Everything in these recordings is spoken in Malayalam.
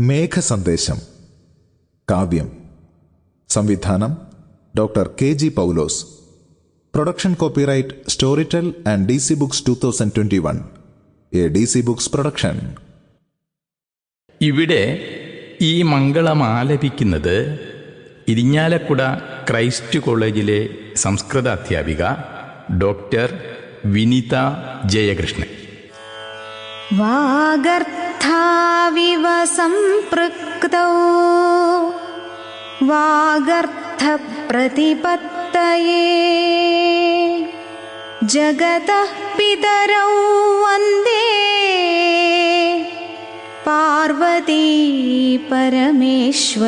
മേഘസന്ദേശം. കാവ്യം. സംവിധാനം doctor K G Paulose. Production copyright tell and D C Books two thousand twenty one. A D C Books production. ഇവിടെ ഈ മംഗളം ആലപിക്കുന്നത് ഇരിഞ്ഞാലക്കുട ക്രൈസ്റ്റ് കോളേജിലെ സംസ്കൃത അധ്യാപിക ഡോക്ടർ വിനിത ജയകൃഷ്ണൻ. विवम्पृक्तौ वागर्थप्रतिपत्तये। जगतः पितरौ वन्दे। पार्वती परमेश्वरौ।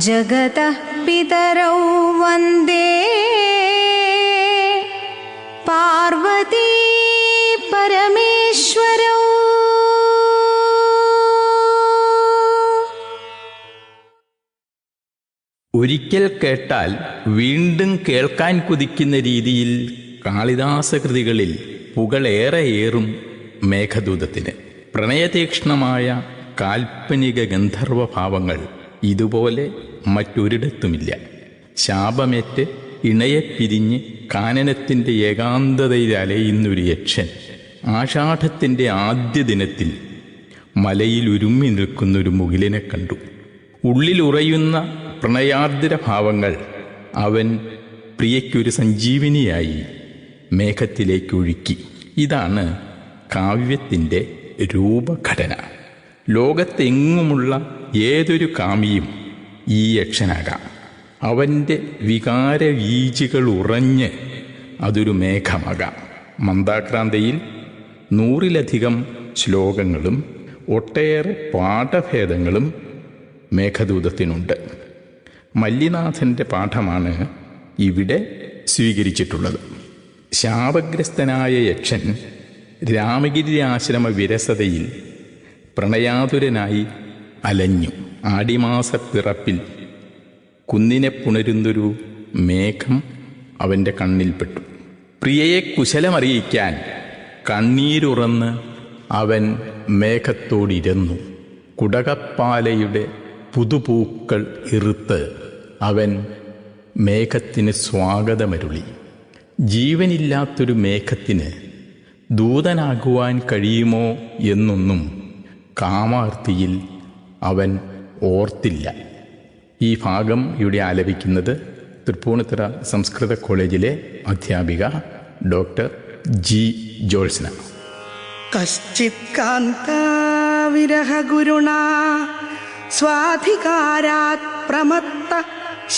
जगतः पितरौ वन्दे। पार्वती ഒരിക്കൽ കേട്ടാൽ വീണ്ടും കേൾക്കാൻ കുതിക്കുന്ന രീതിയിൽ കാളിദാസകൃതികളിൽ പുകളേറെയേറും മേഘദൂതത്തിന്. പ്രണയതീക്ഷ്ണമായ കാൽപ്പനിക ഗന്ധർവഭാവങ്ങൾ ഇതുപോലെ മറ്റൊരിടത്തുമില്ല. ശാപമേറ്റ് ഇണയെ പിരിഞ്ഞ് കാനനത്തിന്റെ ഏകാന്തതയിൽ അലയുന്നൊരു യക്ഷൻ ആഷാഢത്തിന്റെ ആദ്യ ദിനത്തിൽ മലയിൽ ഉരുമ്മി നിൽക്കുന്നൊരു മുകിലിനെ കണ്ടു. ഉള്ളിലുറയുന്ന പ്രണയാർദ്ര ഭാവങ്ങൾ അവൻ പ്രിയയ്ക്കൊരു സഞ്ജീവിനിയായി മേഘത്തിലേക്കൊഴുക്കി. ഇതാണ് കാവ്യത്തിന്റെ രൂപഘടന. ലോകത്തെങ്ങുമുള്ള ഏതൊരു കാമിയും ഈ യക്ഷനാകാം. അവന്റെ വികാര വീജികൾ ഉറഞ്ഞ് അതൊരു മേഘമാകാം. മന്ദാക്രാന്തയിൽ നൂറിലധികം ശ്ലോകങ്ങളും ഒട്ടേറെ പാഠഭേദങ്ങളും മേഘദൂതത്തിനുണ്ട്. മല്ലിനാഥന്റെ പാഠമാണ് ഇവിടെ സ്വീകരിച്ചിട്ടുള്ളത്. ശാപഗ്രസ്തനായ യക്ഷൻ രാമഗിരി ആശ്രമ വിരസതയിൽ പ്രണയാതുരനായി അലഞ്ഞു. ആടിമാസപ്പിറപ്പിൽ കുന്നിനെ പുണരുന്നൊരു മേഘം അവന്റെ കണ്ണിൽപ്പെട്ടു. പ്രിയയെ കുശലമറിയിക്കാൻ കണ്ണീരുറന്ന് അവൻ മേഘത്തോടിരുന്നു. കുടകപ്പാലയുടെ പുതുപൂക്കൾ ഇറുത്ത് അവൻ മേഘത്തിന് സ്വാഗതമരുളി. ജീവനില്ലാത്തൊരു മേഘത്തിന് ദൂതനാകുവാൻ കഴിയുമോ എന്നൊന്നും കാമാർത്തിയിൽ അവൻ ഓർത്തില്ല. ഈ ഭാഗം ഇവിടെ ആലപിക്കുന്നത് തൃപ്പൂണിത്തുറ സംസ്കൃത കോളേജിലെ അധ്യാപിക ഡോക്ടർ ജി ജോൾസന കശ്ചിത് स्वाधिकारात् प्रमत्त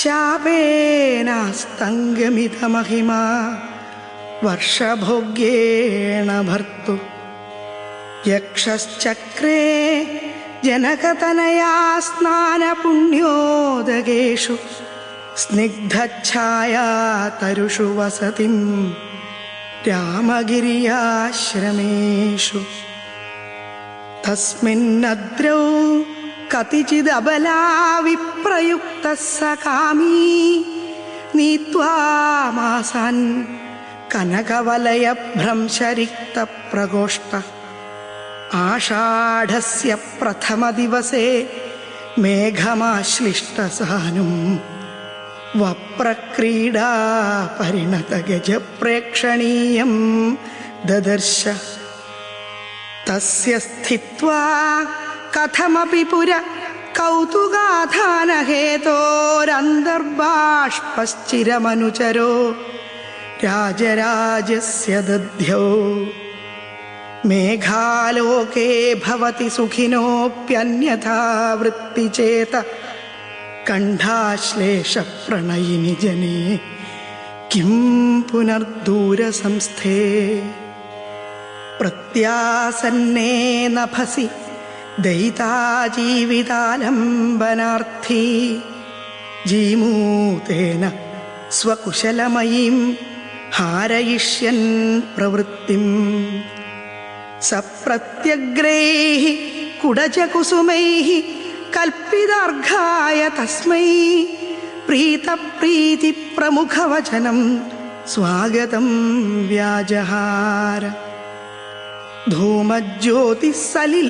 शापेनास्तङ्गमितमहिमा वर्षभोग्येण भर्तु। यक्षश्चक्रे जनकतनया स्नानपुण्योदगेषु स्निग्धच्छाया वसतिं रामगिर्याश्रमेषु तस्मिन्नद्रौ कतिचिदबला विप्रयुक्तः स कामी नीत्वामासन् कनकवलयभ्रंशरिक्तप्रगोष्ट आषाढस्य प्रथमदिवसे मेघमाश्लिष्टसानुम् वप्रक्रीडा परिणतगजप्रेक्षणीयं ददर्श तस्य स्थित्वा കഥമപി പുര കൗതുകാധാനഹേതോരന്തർബാഷ്പശ്ചിരമനുചരോ രാജരാജസ്യ ദധ്യൗ മേഘാലോകേ ഭവതി സുഖിനോപ്യന്യഥാ വൃത്തിചേത കണ്ഠാശ്ലേഷപ്രണയിനി ജനേ. കിം പുനർദൂരസംസ്ഥേ. പ്രത്യാസന്നേ നഭസി दयिताजीवितालम्बनार्थी जीमूतेन स्वकुशलमयीं हारयिष्यन् प्रवृत्तिम् सप्रत्यग्रैः कुडजकुसुमैः कल्पितार्घाय तस्मै प्रीतप्रीतिप्रमुखवचनं स्वागतं व्याजहार धूमज्योतिः सलिल